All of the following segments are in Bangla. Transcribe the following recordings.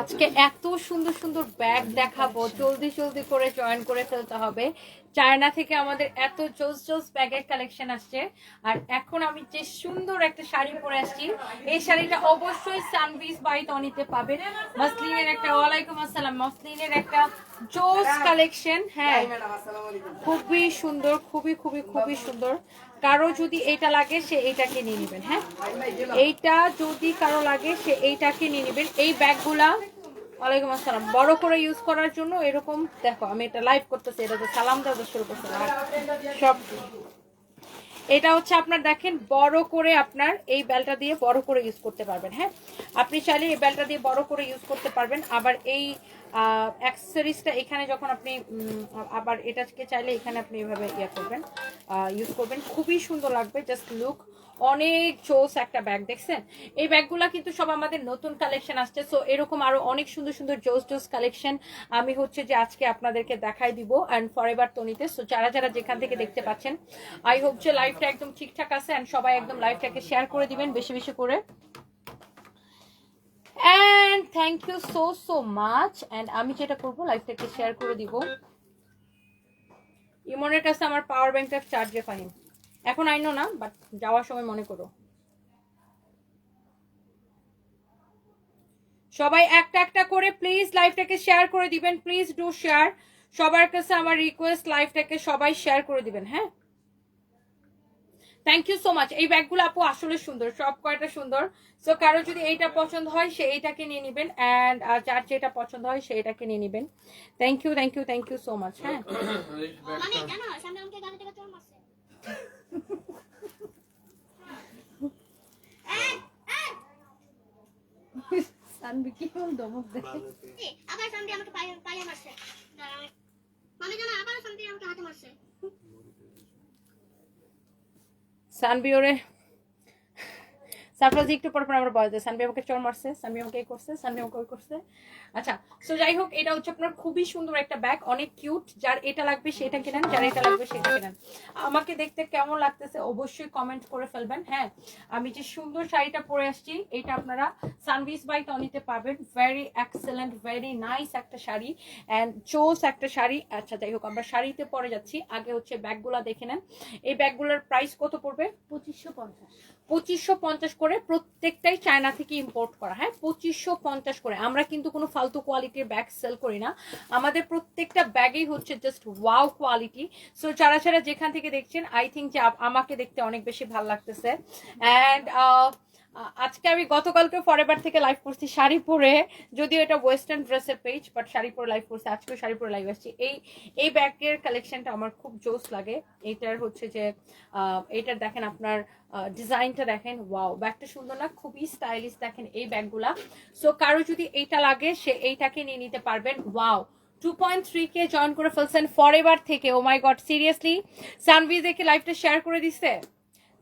আজকে এত সুন্দর সুন্দর ব্যাগ দেখাবো। জলদি জলদি করে জয়েন করে ফেলতে হবে। চায়না থেকে আমাদের এত জোস জোস ব্যাগের কালেকশন আসছে। আর এখন আমি যে সুন্দর একটা শাড়ি পরে আসছি এই শাড়িটা অবশ্যই সানভিস বাই তনিতে পাবেন। মসলিনের একটা ওয়ালাইকুম আসসালাম মসলিনের একটা জোস কালেকশন হ্যাঁ। খুবই সুন্দর খুবই খুবই খুবই সুন্দর। কারও যদি এটা লাগে, সে এইটাকে নিয়ে নেবেন হ্যাঁ? এইটা যদি কারও লাগে, সে এইটাকে নিয়ে নেবেন। এই ব্যাগগুলা, ওয়ালাইকুম আসসালাম, বড় করে ইউজ করার জন্য এরকম, দেখো, আমি এটা লাইভ করতেছি, এটা তো সালাম দাদা শুরু সব এটা হচ্ছে আপনার দেখেন, বড় করে আপনার এই বেলটা দিয়ে বড় করে ইউজ করতে পারবেন হ্যাঁ? আপনি চাইলে এই বেলটা দিয়ে বড় করে ইউজ করতে পারবেন। আবার এই অ্যাক্সেসরিজটা এখানে যখন আপনি আবার এটাকে চাইলে এখানে আপনি এভাবে ইয়ে করবেন ইউজ করবেন। খুবই সুন্দর লাগবে জাস্ট লুক অনেক জোস একটা ব্যাগ দেখছেন? এই ব্যাগগুলা কিন্তু সব আমাদের নতুন কালেকশন আসছে সো এরকম আরও অনেক সুন্দর সুন্দর জোস জোস কালেকশন আমি হচ্ছে যে আজকে আপনাদেরকে দেখাই দিব অ্যান্ড ফর এভার তনিতে সো যারা যারা যেখান থেকে দেখতে পাচ্ছেন আই হোপ যে লাইফটা একদম ঠিকঠাক আছে অ্যান্ড সবাই একদম লাইফটাকে শেয়ার করে দিবেন বেশি বেশি করে। And thank you so so much and আমি যেটা করব লাইফটাকে শেয়ার করে দিব। ইমনের কাছে আমার পাওয়ার ব্যাংকটা চার্জে ফাহিম এখন আইনো না বাট যাওয়ার সময় মনে করো। সবাই একটা একটা করে প্লিজ লাইভটাকে শেয়ার করে দিবেন প্লিজ ডু শেয়ার সবার কাছে আমার রিকোয়েস্ট লাইভটাকে সবাই শেয়ার করে দিবেন হ্যাঁ? থ্যাংক ইউ সো মাচ এই ব্যাগগুলো আপু আসলে সুন্দর, সব কয়টা সুন্দর? সো কারও যদি এইটা পছন্দ হয়, সে এইটাকে নিয়ে নেবেন অ্যান্ড যার যেটা পছন্দ হয়, সে এটাকে নিয়ে নেবেন। Thank you thank you thank you so much হ্যাঁ? সানবি কি দমক দেখে এ, আবার সামনে আমাকে পায়ে পায়ে মারছে। মানে জানো আবার সামনে আমাকে হাতে মারছে। সানবি ওরে সারপ্রাইজ একটু পর পর আমরা বলা যায় সানবি আমাকে চর মারছে, সানবি আমাকে এই করছে, সানবি আমাকে ওই করছে। আচ্ছা সো যাই হোক, এটা হচ্ছে আপনার খুবই সুন্দর একটা ব্যাগ অনেক কিউট যার এটা লাগবে সেটা কিনেন, যার এটা লাগবে সেটা কিনেন। আমাকে দেখতে কেমন লাগতেছে অবশ্যই কমেন্ট করে ফেলবেন হ্যাঁ? আমি যে সুন্দর শাড়িটা পরে আসছি, এটা আপনারা সানভিস বাই টনিতে পাবেন। ভেরি এক্সেলেন্ট ভেরি নাইস একটা শাড়ি অ্যান্ড চোস একটা শাড়ি। আচ্ছা যাই হোক, আমরা শাড়িতে পরে যাচ্ছি। আগে হচ্ছে ব্যাগগুলা দেখে নেন। এই ব্যাগগুলোর প্রাইস কত পড়বে? পঁচিশশো পঞ্চাশ। পঁচিশশো পঞ্চাশ করে প্রত্যেকটাই চায়না থেকে ইম্পোর্ট করা হ্যাঁ? পঁচিশশো পঞ্চাশ করে। আমরা কিন্তু কোনো ফালতু কোয়ালিটির ব্যাগ সেল করি না। আমাদের প্রত্যেকটা ব্যাগেই হচ্ছে জাস্ট ওয়াও কোয়ালিটি সো যারা যারা যেখান থেকে দেখছেন আই থিঙ্ক যে আমাকে দেখতে অনেক বেশি ভালো লাগতেছে। অ্যান্ড আজকে আমি গতকালকে ফরেবার থেকে লাইভ করছি শাড়ি পরে যদিও এটা ওয়েস্টার্ন ড্রেসের পেজ বাট শাড়ি পরে লাইভ করছি। আজকেও শাড়ি পরে লাইভ আসছি। এই এই ব্যাগের কালেকশনটা আমার খুব জোস লাগে। এইটার হচ্ছে যে এইটার দেখেন আপনার ডিজাইনটা দেখেন ওয়াও ব্যাগটা সুন্দর না, খুবই স্টাইলিশ দেখেন এই ব্যাগগুলা সো কারও যদি এইটা লাগে, সে এইটাকে নিয়ে নিতে পারবেন। Wow two point three K join করে ফেলছেন ফর থেকে। ও মাই গড সিরিয়াসলি সানভি দেখে লাইভটা শেয়ার করে দিছে?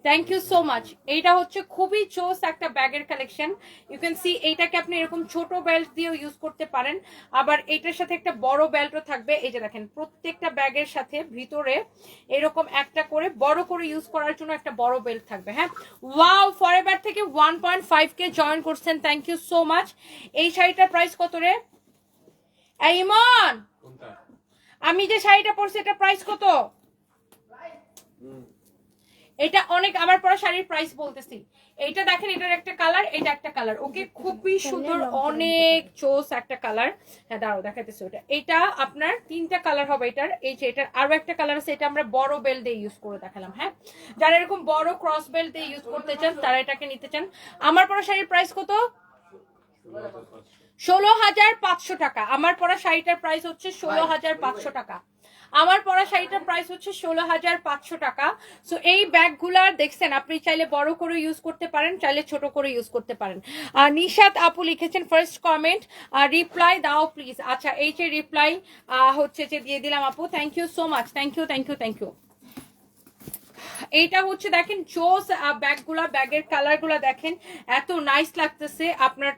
থ্যাংক ইউ সো মাচ এইটা হচ্ছে খুবই চোস একটা ব্যাগের কালেকশন ইউ ক্যান সি এইটাকে আপনি এরকম ছোট বেল্ট দিয়েও ইউজ করতে পারেন। আবার এটার সাথে একটা বড় বেল্টও থাকবে। এই যে দেখেন প্রত্যেকটা ব্যাগের সাথে ভিতরে এরকম একটা করে বড় করে ইউজ করার জন্য একটা বড় বেল্ট থাকবে হ্যাঁ? ওয়াও ফরএভার থেকে one point five K join করছেন। থ্যাংক ইউ সো মাচ এই শাড়িটার প্রাইস কত রে? ইমন! আমি যে শাড়িটা পরছি এটা প্রাইস কত? এটা অনেক আমার পরা শাড়ির প্রাইস বলতেছি। এইটা দেখেন এটার একটা কালার এটা একটা কালার ওকে খুবই সুন্দর অনেক চোস একটা কালার হ্যাঁ দাঁড়াও দেখাতেছি ওটা। এটা আপনার তিনটা কালার হবে এটার। এই যে এটার আরও একটা কালার আছে এটা আমরা বড় বেল দিয়ে ইউজ করে দেখালাম হ্যাঁ? যারা এরকম বড় ক্রস বেল দিয়ে ইউজ করতে চান তারা এটাকে নিতে চান। আমার পরা শাড়ির প্রাইস কত? ষোলো হাজার পাঁচশো টাকা। আমার পরা শাড়িটার প্রাইস হচ্ছে ষোলো হাজার পাঁচশো টাকা। আমার পরা শাড়িটার প্রাইস হচ্ছে ষোলো হাজার পাঁচশো টাকা। সো এই ব্যাগগুলার দেখছেন, আপনি চাইলে বড় করে ইউজ করতে পারেন, চাইলে ছোট করে ইউজ করতে পারেন। আর নিশাত আপু লিখেছেন ফার্স্ট কমেন্ট আর রিপ্লাই দাও প্লিজ আচ্ছা এই যে রিপ্লাই হচ্ছে যে দিয়ে দিলাম আপু thank you so much thank you thank you thank you এইটা হচ্ছে দেখেন, জোস ব্যাগগুলা, ব্যাগের কালারগুলা দেখেন, এত নাইস লাগতেছে আপনার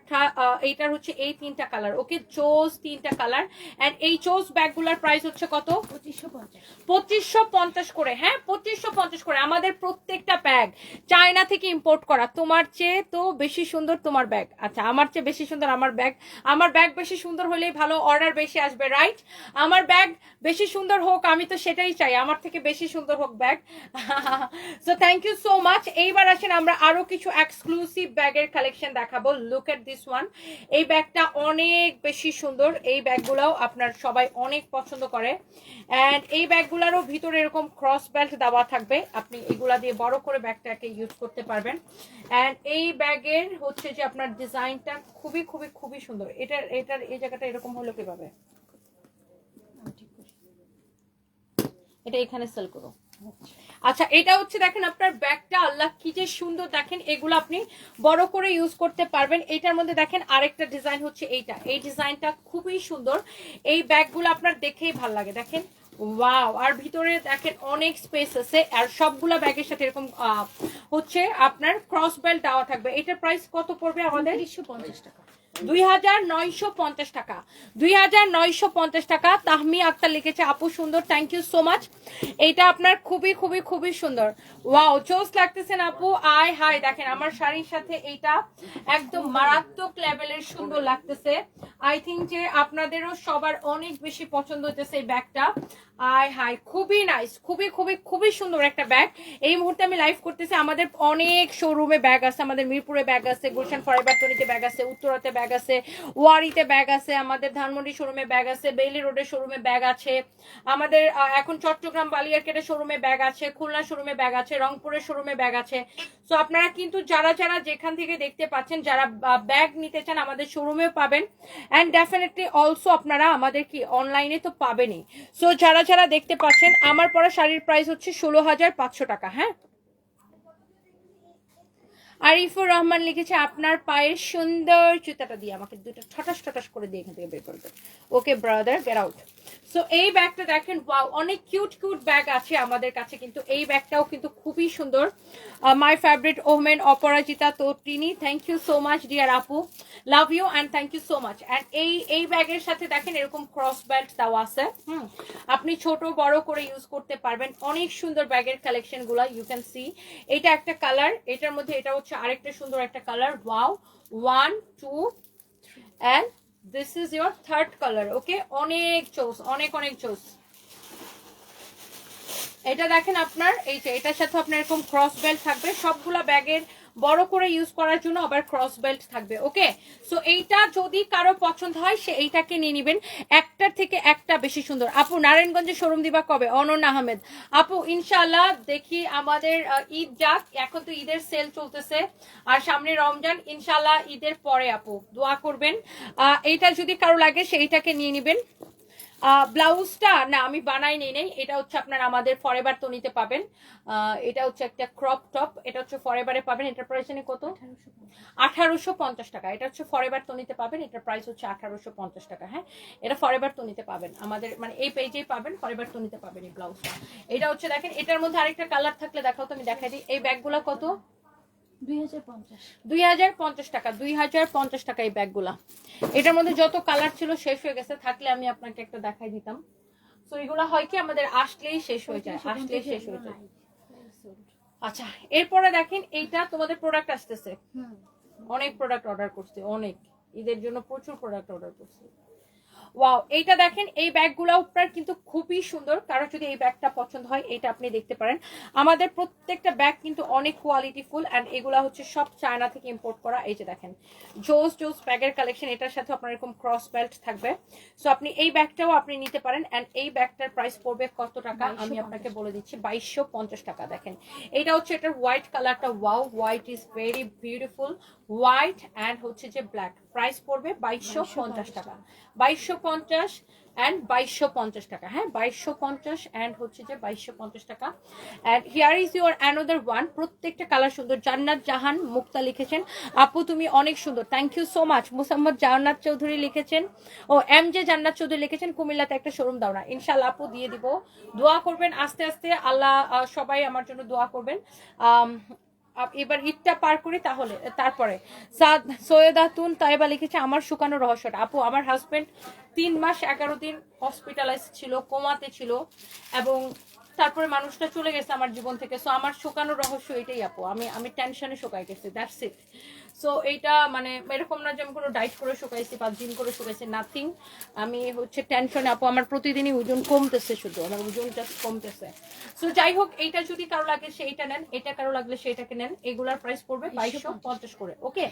এইটার হচ্ছে এই তিনটা কালার, ওকে? জোস তিনটা কালার এন্ড এই জোস ব্যাগগুলার প্রাইস হচ্ছে কত? পঁচিশশো পঞ্চাশ করে হ্যাঁ? পঁচিশশো পঞ্চাশ করে, আমাদের প্রত্যেকটা ব্যাগ চায়না থেকে ইম্পোর্ট করা, তোমার চেয়ে তো বেশি সুন্দর তোমার ব্যাগ আচ্ছা আমার চেয়ে বেশি সুন্দর আমার ব্যাগ আমার ব্যাগ বেশি সুন্দর হলেই ভালো অর্ডার বেশি আসবে রাইট আমার ব্যাগ বেশি সুন্দর হোক, আমি তো সেটাই চাই, আমার থেকে বেশি সুন্দর হোক bag so thank you so much এইবার আসেন, আমরা আরও কিছু এক্সক্লুসিভ ব্যাগের কালেকশন দেখাবো। লুক এট দিস ওয়ান এই ব্যাগটা অনেক বেশি সুন্দর। এই ব্যাগগুলোও আপনার সবাই অনেক পছন্দ করে। অ্যান্ড এই ব্যাগগুলোরও ভিতরে এরকম ক্রস বেল্ট দেওয়া থাকবে। আপনি এগুলা দিয়ে বড় করে ব্যাগটাকে ইউজ করতে পারবেন। অ্যান্ড এই ব্যাগের হচ্ছে যে আপনার ডিজাইনটা খুবই খুবই খুবই সুন্দর। এটার এটার, এই জায়গাটা এরকম হলো কীভাবে? এটা এখানে সেল করো। আচ্ছা এটা হচ্ছে দেখেন আপনার ব্যাগটা, আল্লাহ কি যে সুন্দর দেখেন, এগুলো আপনি বড় করে ইউজ করতে পারবেন। এটার মধ্যে দেখেন আরেকটা ডিজাইন হচ্ছে এইটা। এই ডিজাইনটা খুবই সুন্দর। এই ব্যাগগুলো আপনার দেখেই ভালো লাগে, দেখেন। ওয়াও আর ভিতরে দেখেন অনেক স্পেস আছে। আর সবগুলা ব্যাগের সাথে এরকম হচ্ছে আপনার ক্রস বেল্ট দেওয়া থাকবে। এটার প্রাইস কত পড়বে আমাদের? তিরিশশো পঞ্চাশ টাকা। দুই হাজার নয়শো পঞ্চাশ টাকা। দুই হাজার নয়শো পঞ্চাশ টাকা। তাহমি আক্তার লিখেছে, আপু, সুন্দর থ্যাংক ইউ সো মাচ এটা আপনার খুবই খুবই খুবই সুন্দর। ওয়াও চোস লাগতেছেন আপু? আয় হাই দেখেন, আমার শাড়ির সাথে এইটা একদম মারাত্মক লেভেলের সুন্দর লাগতেছে। আই থিঙ্ক যে আপনাদেরও সবার অনেক বেশি পছন্দ হতেছে এই ব্যাগটা। আয় হাই খুবই নাইস খুবই খুবই খুবই সুন্দর একটা ব্যাগ। এই মুহূর্তে আমি লাইভ করতেছি, আমাদের অনেক শোরুমে ব্যাগ আছে, আমাদের মিরপুরে ব্যাগ আছে, গুলশান ফরাইবাতনিতে ব্যাগ আছে, উত্তরাতে ব্যাগ আছে, ওয়ারিতে ব্যাগ আছে, আমাদের ধানমন্ডি শোরুমে ব্যাগ আছে, বেইলি রোডের শোরুমে ব্যাগ আছে, আমাদের এখন চট্টগ্রাম বালিয়ারকেটের শোরুমে ব্যাগ আছে, খুলনা শোরুমে ব্যাগ আছে, রংপুরের শোরুমে ব্যাগ আছে। সো আপনারা কিন্তু যারা যারা যেখান থেকে দেখতে পাচ্ছেন, যারা ব্যাগ নিতে চান, আমাদের শোরুমেও পাবেন। অ্যান্ড ডেফিনেটলি অলসো আপনারা আমাদের কি অনলাইনে তো পাবেনই। সো যারা যারা দেখতে পাচ্ছেন, আমার পরা শাড়ির প্রাইস হচ্ছে ষোলো হাজার পাঁচশো টাকা হ্যাঁ? আরিফুর রহমান লিখেছে, আপনার পায়ের সুন্দর জুতাটা দিয়ে আমাকে দুটো ঠটাস ঠটাস করে দিয়ে এখান থেকে বের করবে okay brother get out so এই ব্যাগটা দেখেন ওয়াও অনেক কিউট কিউট ব্যাগ আছে আমাদের কাছে, কিন্তু এই ব্যাগটাও কিন্তু খুবই সুন্দর। My favourite women Aparajita Totini thank you so much dear আপু। Love you and thank you so much and এই এই ব্যাগের সাথে দেখেন, এরকম ক্রস বেল্ট দেওয়া আছে, হুম। আপনি ছোট, বড় করে ইউজ করতে পারবেন, অনেক সুন্দর ব্যাগের কালেকশনগুলা ইউ ক্যান সি এটা একটা কালার এটার মধ্যে এটা হচ্ছে আরেকটা সুন্দর একটা colour wow one two and this is your third colour okay অনেক চোস, অনেক অনেক চোস। এটা দেখেন আপনার, এই যে এটার সাথে আপনার এরকম ক্রস বেল্ট থাকবে, সবগুলা ব্যাগের বড় করে ইউজ করার জন্য আবার ক্রস বেল্ট থাকবে ওকে সো এইটা যদি কারও পছন্দ হয়, সে এইটাকে নিয়ে নেবেন। একটার থেকে একটা বেশি সুন্দর। আপু, নারায়ণগঞ্জে শোরুম দিবা কবে? অনন আহমেদ। আপু ইনশাল্লাহ দেখি আমাদের ঈদ যাক। এখন তো ঈদের সেল চলতেছে। আর সামনে রমজান ইনশাল্লাহ ঈদের পরে আপু, দোয়া করবেন। এইটা যদি কারও লাগে সেইটাকে নিয়ে নেবেন। ব্লাউজটা, না, আমি বানাই নেই নেই। এটা হচ্ছে আপনার আমাদের ফরেবার তো নিতে পাবেন এটা হচ্ছে একটা ক্রপ টপ এটা হচ্ছে ফরেবারে পাবেন। এটার প্রাইস জানি কত? আঠারোশো পঞ্চাশ টাকা। এটা হচ্ছে ফরেবার তো নিতে পাবেন। এটার প্রাইস হচ্ছে আঠারোশো পঞ্চাশ টাকা হ্যাঁ? এটা ফরেবার তো নিতে পাবেন। আমাদের মানে এই পেজেই পাবেন ফরেবার তো নিতে পাবেন এই ব্লাউজটা। এটা হচ্ছে দেখেন, এটার মধ্যে আরেকটা কালার থাকলে দেখাও তো আমি দেখাই দিই। এই ব্যাগগুলো কত? দুই হাজার পঞ্চাশ। টাকা দুই হাজার পঞ্চাশ টাকা এই ব্যাগগুলা। এটার মধ্যে যত কালার ছিল শেষ হয়ে গেছে থাকলে আমি আপনাকে একটা দেখাই দিতাম। তো এগুলো হয় কি আমাদের আসলেই শেষ হয়ে যায় আসলেই শেষ হয়ে যায়। আচ্ছা এরপরে দেখেন এইটা তোমাদের প্রোডাক্ট আসতেছে। অনেক প্রোডাক্ট অর্ডার করছে অনেক। ঈদের জন্য প্রচুর প্রোডাক্ট অর্ডার করছে। ওয়াও এইটা দেখেন এই ব্যাগগুলো আপনার কিন্তু খুবই সুন্দর। কারও যদি এই ব্যাগটা পছন্দ হয় এটা আপনি দেখতে পারেন। আমাদের প্রত্যেকটা ব্যাগ কিন্তু অনেক কোয়ালিটি ফুল অ্যান্ড এগুলা হচ্ছে সব চায়না থেকে ইম্পোর্ট করা। এই যে দেখেন জোস জোস ব্যাগের কালেকশন এটার সাথে আপনার এরকম ক্রস বেল্ট থাকবে। সো আপনি এই ব্যাগটাও আপনি নিতে পারেন অ্যান্ড এই ব্যাগটার প্রাইস পড়বে কত টাকা? আমি আপনাকে বলে দিচ্ছি বাইশশো পঞ্চাশ টাকা। দেখেন এটা হচ্ছে এটার হোয়াইট কালারটা wow white is very beautiful white and হচ্ছে যে ব্ল্যাক। প্রাইস পড়বে বাইশশো পঞ্চাশ টাকা। বাইশশো পঞ্চাশ অ্যান্ড বাইশশো পঞ্চাশ টাকা। হ্যাঁ বাইশশো পঞ্চাশ অ্যান্ড হচ্ছে যে বাইশশো পঞ্চাশ টাকা। And here is your another one প্রত্যেকটা কালার সুন্দর। জান্নাত জাহান মুক্তা লিখেছেন। আপু, তুমি অনেক সুন্দর। Thank you so much Musammad Jannat Chowdhury লিখেছেন। ও, এম জে জান্নাত চৌধুরী লিখেছেন। কুমিল্লাতে একটা শোরুম দাও না। ইনশাল্লাহ আপু দিয়ে দিব। দোয়া করবেন আস্তে আস্তে। আল্লাহ সবাই আমার জন্য দোয়া করবেন। এবার ঈদটা পার করি তাহলে, তারপরে। সাদ সৈয়দাতুন তাইবা লিখেছে, আমার শুকানো রহস্যটা। আপু, আমার হাজব্যান্ড তিন মাস এগারো দিন হসপিটালাইজ ছিল কোমাতে ছিল এবং তারপরে মানুষটা চলে গেছে আমার জীবন থেকে। সো আমার শুকানো রহস্য এটাই আপু। আমি আমি টেনশনে শুকাই গেছি দ্যাটস ইট সো এইটা মানে এরকম না যে আমি কোনো ডাইট করে শুকাইছি বা জিম করে শুকাইছি নাথিং আমি হচ্ছে টেনশনে আপু আমার প্রতিদিনই ওজন কমতেছে শুধু আমার ওজন জাস্ট কমতেছে। সো যাই হোক এইটা যদি কারও লাগে সেইটা নেন এটা কারও লাগলে সেইটাকে নেন এগুলার প্রাইস পড়বে বাইশশো পঞ্চাশ। করে ওকে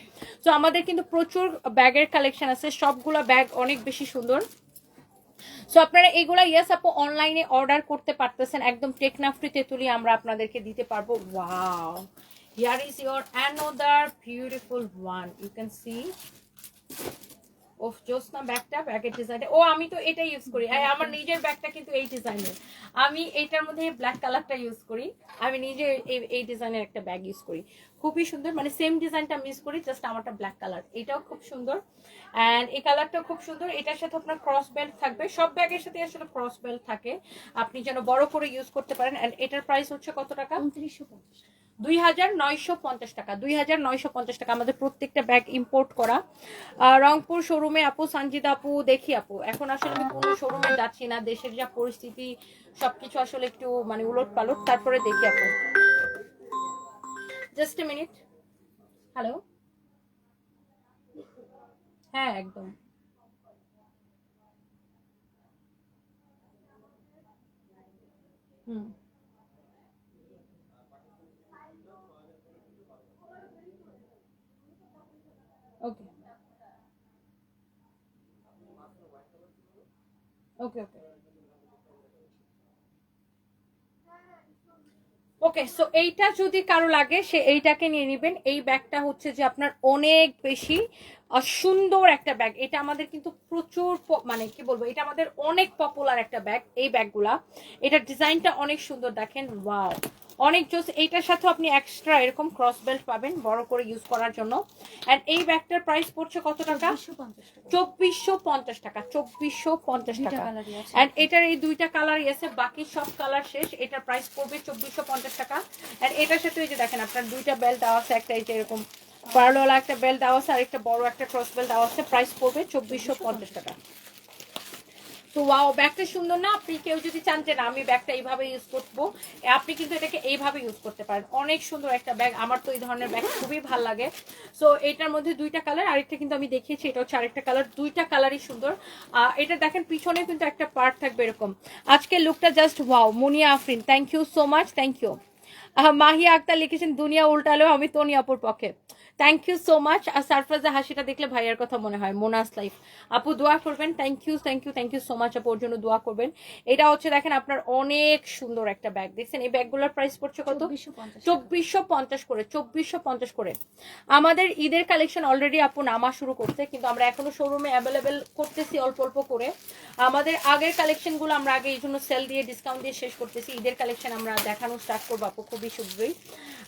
সো আমাদের কিন্তু প্রচুর ব্যাগের কালেকশন আছে সবগুলা ব্যাগ অনেক বেশি সুন্দর। সো আপনারা এগুলা ইয়েস আপু অনলাইনে অর্ডার করতে পারতেছেন। একদম টেকনাফ্রি তেতুলি আমরা আপনাদেরকে দিতে পারব। Wow here is your another beautiful one you can see of Josna ব্যাগটা ব্যাগের ডিজাইনটা ও, আমি তো এটা ইউজ করি। আমার নিজের ব্যাগটা কিন্তু এই ডিজাইনের আমি এইটার মধ্যে ব্ল্যাক কালারটা ইউজ করি। আমি নিজে এই ডিজাইনের একটা ব্যাগ ইউজ করি। খুবই সুন্দর। মানে সেম ডিজাইনটা ইউজ করি জাস্ট আমারটা ব্ল্যাক কালার এটাও খুব সুন্দর। অ্যান্ড এই কালারটাও খুব সুন্দর। এটার সাথে আপনার ক্রস বেল্ট থাকবে। সব ব্যাগের সাথে আসলে ক্রস বেল্ট থাকে। আপনি যেন বড় করে ইউজ করতে পারেন। অ্যান্ড এটার প্রাইস হচ্ছে কত টাকা? উনত্রিশশো পঞ্চাশ দুই হাজার নয়শো পঞ্চাশ টাকা। দুই হাজার নয়শো পঞ্চাশ টাকা। আমাদের প্রত্যেকটা ব্যাগ ইম্পোর্ট করা। রংপুর শোরুমে আপু সঞ্জিত আপু দেখি আপু। এখন আসলে আমি কোনো শোরুমে যাচ্ছি না। দেশের যা পরিস্থিতি সবকিছু আসলে একটু মানে উলট পালট তারপরে দেখি আপু। জাস্ট এ মিনিট হ্যালো হ্যাঁ একদম। হুম। ওকে ওকে ওকে ওকে সো এইটা যদি কারও লাগে, সে এইটাকে নিয়ে নেবেন। এই ব্যাগটা হচ্ছে যে আপনার অনেক বেশি সুন্দর একটা ব্যাগ। এটা আমাদের কিন্তু প্রচুর মানে কি বলব, এটা আমাদের অনেক পপুলার একটা ব্যাগ, এই ব্যাগগুলা। এটার ডিজাইনটা অনেক সুন্দর, দেখেন ওয়াও অনেক জোস এইটার সাথে আপনি এক্সট্রা এরকম ক্রস বেল্ট পাবেন বড় করে ইউজ করার জন্য। এন্ড এই ব্যাগটার প্রাইস পড়ছে কত টাকা? চব্বিশশো পঞ্চাশ টাকা। চব্বিশশো পঞ্চাশ টাকা এন্ড এটার এই দুইটা কালারই আছে বাকি সব কালার শেষ এটার প্রাইস পড়বে চব্বিশশো পঞ্চাশ টাকা। এন্ড এটার সাথে এই যে দেখেন আপনার দুইটা বেল্ট দেওয়া আছে একটা এই যে এরকম পার্লওয়ালা একটা বেল্ট দেওয়া আছে আর একটা বড় একটা ক্রস বেল্ট দেওয়া আছে প্রাইস পড়বে চব্বিশশো পঞ্চাশ টাকা। তো ওয়াও, ব্যাগটা সুন্দর না? আপনি কেউ যদি চান যে, না, আমি ব্যাগটা এইভাবে ইউজ করব আপনি কিন্তু এটাকে এইভাবে ইউজ করতে পারেন। অনেক সুন্দর একটা ব্যাগ। আমার তো এই ধরনের ব্যাগ খুবই ভালো লাগে। সো এটার মধ্যে দুইটা কালার আরেকটা কিন্তু আমি দেখিয়েছি, এটা হচ্ছে আরেকটা কালার দুইটা কালারই সুন্দর। এটা দেখেন, পিছনে কিন্তু একটা পার্ট থাকবে এরকম। আজকে লুকটা just wow Muniya Afrin. Thank you so much thank you Mahiya Akter লিখেছেন দুনিয়া উল্টালেও আমি তনি আপুর পক্ষে। থ্যাংক ইউ সো মাচ আর সারফরাজা হাসিটা দেখলে ভাইয়ার কথা মনে হয় মোনাস লাইফ আপু দোয়া করবেন। Thank you thank you thank you so much আপু ওর জন্য দোয়া করবেন। এটা হচ্ছে দেখেন আপনার অনেক সুন্দর একটা ব্যাগ দেখছেন এই ব্যাগগুলোর প্রাইস পড়ছে কত? চব্বিশশো পঞ্চাশ করে চব্বিশশো পঞ্চাশ করে। আমাদের ঈদের কালেকশন অলরেডি আপু নামা শুরু করছে কিন্তু আমরা এখনও শোরুমে অ্যাভেলেবেল করতেছি অল্প অল্প করে। আমাদের আগের কালেকশনগুলো আমরা আগে এই জন্য সেল দিয়ে ডিসকাউন্ট দিয়ে শেষ করতেছি। ঈদের কালেকশন আমরা দেখানো স্টার্ট করব আপু খুবই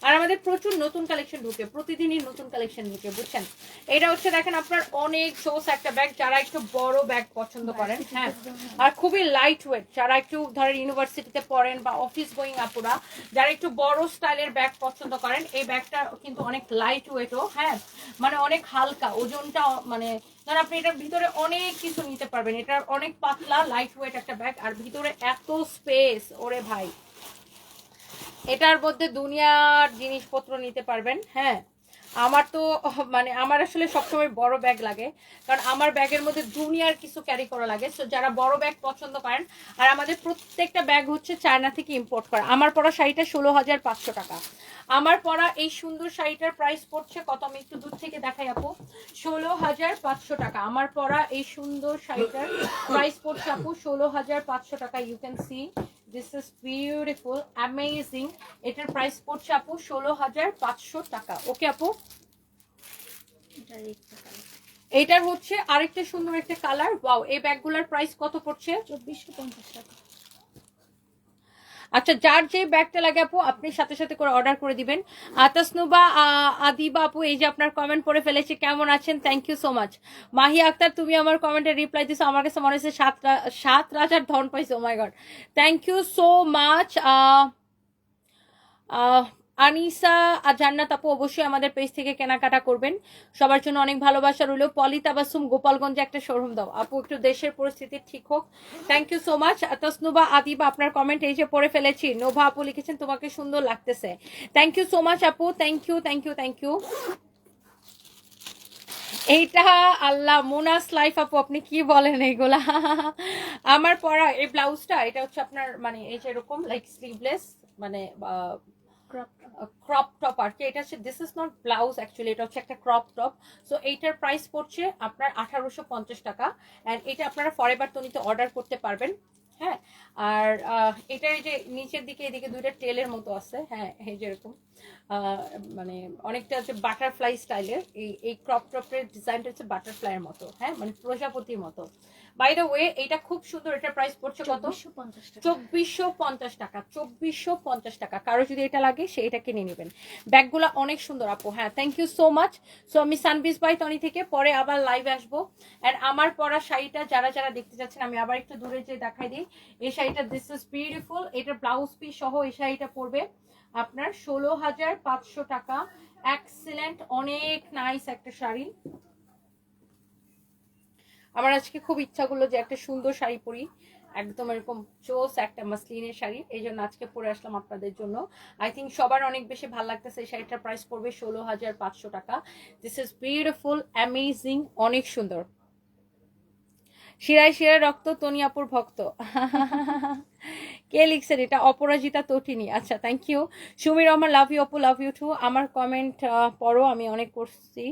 আর আমাদের প্রচুর নতুন কালেকশন ঢুকে, প্রতিদিনই নতুন কালেকশন ঢুকে, বুঝছেন? এটা হচ্ছে দেখেন আপনার অনেক জোস একটা ব্যাগ যারা একটু বড় ব্যাগ পছন্দ করেন হ্যাঁ। আর খুবই লাইট ওয়েট যারা একটু ধরেন ইউনিভার্সিটিতে পড়েন বা অফিস গোয়িং আপুরা, যারা একটু বড় স্টাইলের ব্যাগ পছন্দ করেন, এই ব্যাগটা কিন্তু অনেক লাইট ওয়েটও হ্যাঁ। মানে অনেক হালকা, ওজনটা মানে ধর আপনি এটার ভিতরে অনেক কিছু নিতে পারবেন এটা অনেক পাতলা লাইট ওয়েট একটা ব্যাগ আর ভিতরে এত স্পেস ওরে ভাই। এটার মধ্যে দুনিয়ার জিনিসপত্র নিতে পারবেন হ্যাঁ। আমার তো মানে আমার আসলে সবসময় বড় ব্যাগ লাগে, কারণ আমার ব্যাগের মধ্যে দুনিয়ার কিছু ক্যারি করা লাগে। সো যারা বড় ব্যাগ পছন্দ করেন আর আমাদের প্রত্যেকটা ব্যাগ হচ্ছে চায়না থেকে ইম্পোর্ট করা। আমার পড়া শাড়িটা ষোলো হাজার পাঁচশো টাকা। আমার পরা এই সুন্দর শাড়িটার প্রাইস পড়ছে কত? আমি একটু দূর থেকে দেখাই আপু। ষোলো হাজার পাঁচশো টাকা। আমার পরা এই সুন্দর শাড়িটার প্রাইস পড়ছে আপু ষোলো হাজার পাঁচশো টাকা। You can see this is beautiful amazing এটার প্রাইস পড়ছে আপু ষোলো হাজার পাঁচশো টাকা। ওকে আপু? এটার হচ্ছে আরেকটা সুন্দর একটা কালার ওয়াও এই ব্যাগগুলোর প্রাইস কত পড়ছে? চব্বিশশো পঞ্চাশ টাকা। আচ্ছা যার যে ব্যাগটা লাগে আপু, আপনি সাথে সাথে করে অর্ডার করে দিবেন। আতাসনুবা আদিবা আপু, এই যে আপনার কমেন্ট পড়ে ফেলেছে, কেমন আছেন? Thank you so much Mahi Akter, তুমি আমার কমেন্টে রিপ্লাই দিছো, আমার কাছে মনে হয়েছে সাত সাত রাজার ধন পাইছো my god thank you so much Anisa আর জান্নাত আপু অবশ্যই আমাদের পেজ থেকে কেনাকাটা করবেন। সবার জন্য অনেক ভালোবাসা রইল। পলি তাবাসুম, গোপালগঞ্জে একটা শোরুম দাও। আপু, একটু দেশের পরিস্থিতি ঠিক হোক। Thank you so much Tasnuba, Adiba, আপনার কমেন্ট এই যে পড়ে ফেলেছি। নোভা আপু লিখেছেন, তোমাকে সুন্দর লাগতেছে। থ্যাংক ইউ সো মাচ আপু। Thank you thank you thank you এইটা আল্লাহ মোনাস লাইফ আপু, আপনি কি বলেন এইগুলা? আমার পরা এই ব্লাউজটা এটা হচ্ছে আপনার মানে এই যে এরকম লাইক স্লিভলেস মানে ক্রপ টপ আর কি, এটা হচ্ছে this is not blouse actually এটা হচ্ছে একটা ক্রপ টপ সো এইটার প্রাইস পড়ছে আপনার আঠারোশো পঞ্চাশ টাকা অ্যান্ড এটা আপনারা ফরেবার তনিতে অর্ডার করতে পারবেন হ্যাঁ? আর এটার এই যে নিচের দিকে, এদিকে দুইটা টেলের মতো আছে হ্যাঁ এই যেরকম মানে অনেকটা হচ্ছে বাটারফ্লাই স্টাইলের এই এই ক্রপ টপের ডিজাইনটা হচ্ছে বাটারফ্লাইয়ের মতো হ্যাঁ? মানে প্রজাপতির মতো। বাই দ্য ওয়ে এটা খুব সুন্দর এটার প্রাইস পড়ছে কত? চব্বিশশো পঞ্চাশ টাকা। চব্বিশশো পঞ্চাশ টাকা কারও যদি এটা লাগে সে এটা কিনে নেবেন। ব্যাগগুলো অনেক সুন্দর আপু। হ্যাঁ thank you so much so আমি সানবিস বাই টনি থেকে পরে আবার লাইভে আসব। অ্যান্ড আমার পরা শাড়িটা যারা যারা দেখতে যাচ্ছেন আমি আবার একটু দূরে যে দেখাই দিই। এই শাড়িটা দিস ইজ বিউটিফুল এটা ব্লাউজ পিস সহ এই শাড়িটা পড়বে আপনার ষোলো হাজার পাঁচশো টাকা। এক্সিলেন্ট অনেক নাইস একটা শাড়ি। আমার আজকে খুব ইচ্ছা করল যে একটা সুন্দর শাড়ি পরি। একদম এরকম চোস, একটা মাসলিনের শাড়ি। এই জন্য আজকে পরে আসলাম আপনাদের জন্য। আই থিঙ্ক সবার অনেক বেশি ভালো লাগতেছে। এই শাড়িটার প্রাইস পড়বে ষোলো হাজার পাঁচশো টাকা। দিস ইজ বিউটিফুল অ্যামেজিং অনেক সুন্দর। শিরায় শিরায় রক্ত, তনিয়াপুর ভক্ত। কে লিখছেন এটা? অপরাজিতা তটিনী। আচ্ছা থ্যাংক ইউ সুমির আমার love you Apu love you too আমার কমেন্ট পড়ো, আমি অনেক করছি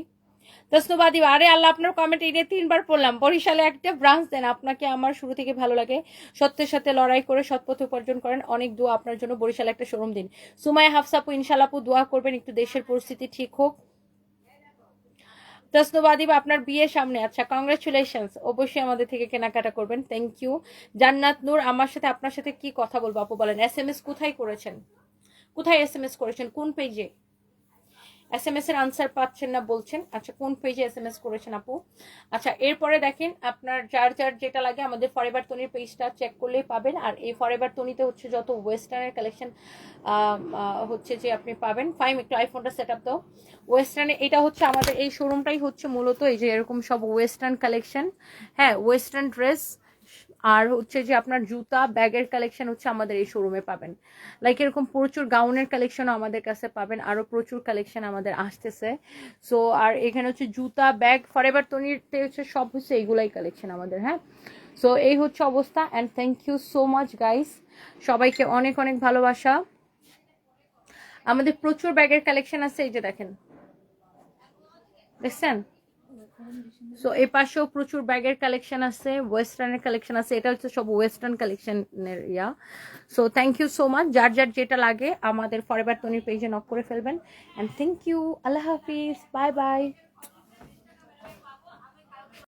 তসনুবাদি আরে আল্লাহ, আপনার কমেন্ট এই নিয়ে তিনবার পড়লাম। বরিশালে একটা ব্রাঞ্চ দেন, আপনাকে আমার শুরু থেকে ভালো লাগে। সত্যের সাথে লড়াই করে সৎপথে উপার্জন করেন, অনেক দোয়া আপনার জন্য বরিশালে একটা শোরুম দিন। সুমাই হাফসাপু ইনশাল্লাপু দোয়া করবেন, একটু দেশের পরিস্থিতি ঠিক হোক। তসনুবাদিব আপনার বিয়ে সামনে আচ্ছা কংগ্রেচুলেশনস অবশ্যই আমাদের থেকে কেনাকাটা করবেন থ্যাংক ইউ জান্নাত নূর, আমার সাথে, আপনার সাথে কি কথা বলব আপু, বলেন। এস এম এস কোথায় করেছেন? কোথায় এস এম এস করেছেন? কোন পেজে এস এম এর আনসার পাচ্ছেন না বলছেন। আচ্ছা কোন পেজে এস এম এস করেছেন আপু? আচ্ছা এরপরে দেখেন আপনার যার যার যেটা লাগে আমাদের ফরেভার তনির পেজটা চেক করলেই পাবেন। আর এই ফরেভার তনিতে হচ্ছে যত ওয়েস্টার্নের কালেকশন হচ্ছে যে আপনি পাবেন। ফাইম একটু আইফোনটা সেট আপ দাও ওয়েস্টার্নে এটা হচ্ছে আমাদের, এই শোরুমটাই হচ্ছে মূলত এই যে এরকম সব ওয়েস্টার্ন কালেকশন হ্যাঁ ওয়েস্টার্ন ড্রেস আর হচ্ছে যে আপনার জুতা, ব্যাগের কালেকশন হচ্ছে আমাদের এই শোরুমে পাবেন। লাইক এরকম প্রচুর গাউনের কালেকশনও আমাদের কাছে পাবেন আরও প্রচুর কালেকশন আমাদের আসতেছে। সো আর এখানে হচ্ছে জুতা, ব্যাগ ফরএভার তনিরতে হচ্ছে সব হচ্ছে এইগুলাই কালেকশন আমাদের হ্যাঁ? সো এই হচ্ছে অবস্থা and thank you so much guys সবাইকে অনেক অনেক ভালোবাসা। আমাদের প্রচুর ব্যাগের কালেকশন আছে, এই যে দেখেন। দেখছেন? সো এই পাশেও প্রচুর ব্যাগের কালেকশন আছে ওয়েস্টার্নের কালেকশন আছে। এটা হচ্ছে সব ওয়েস্টার্ন কালেকশনের yeah. So thank you so much যার যার যেটা লাগে, আমাদের ফরএভার তনির পেজে নক করে ফেলবেন। And thank you Allah Hafiz. Bye bye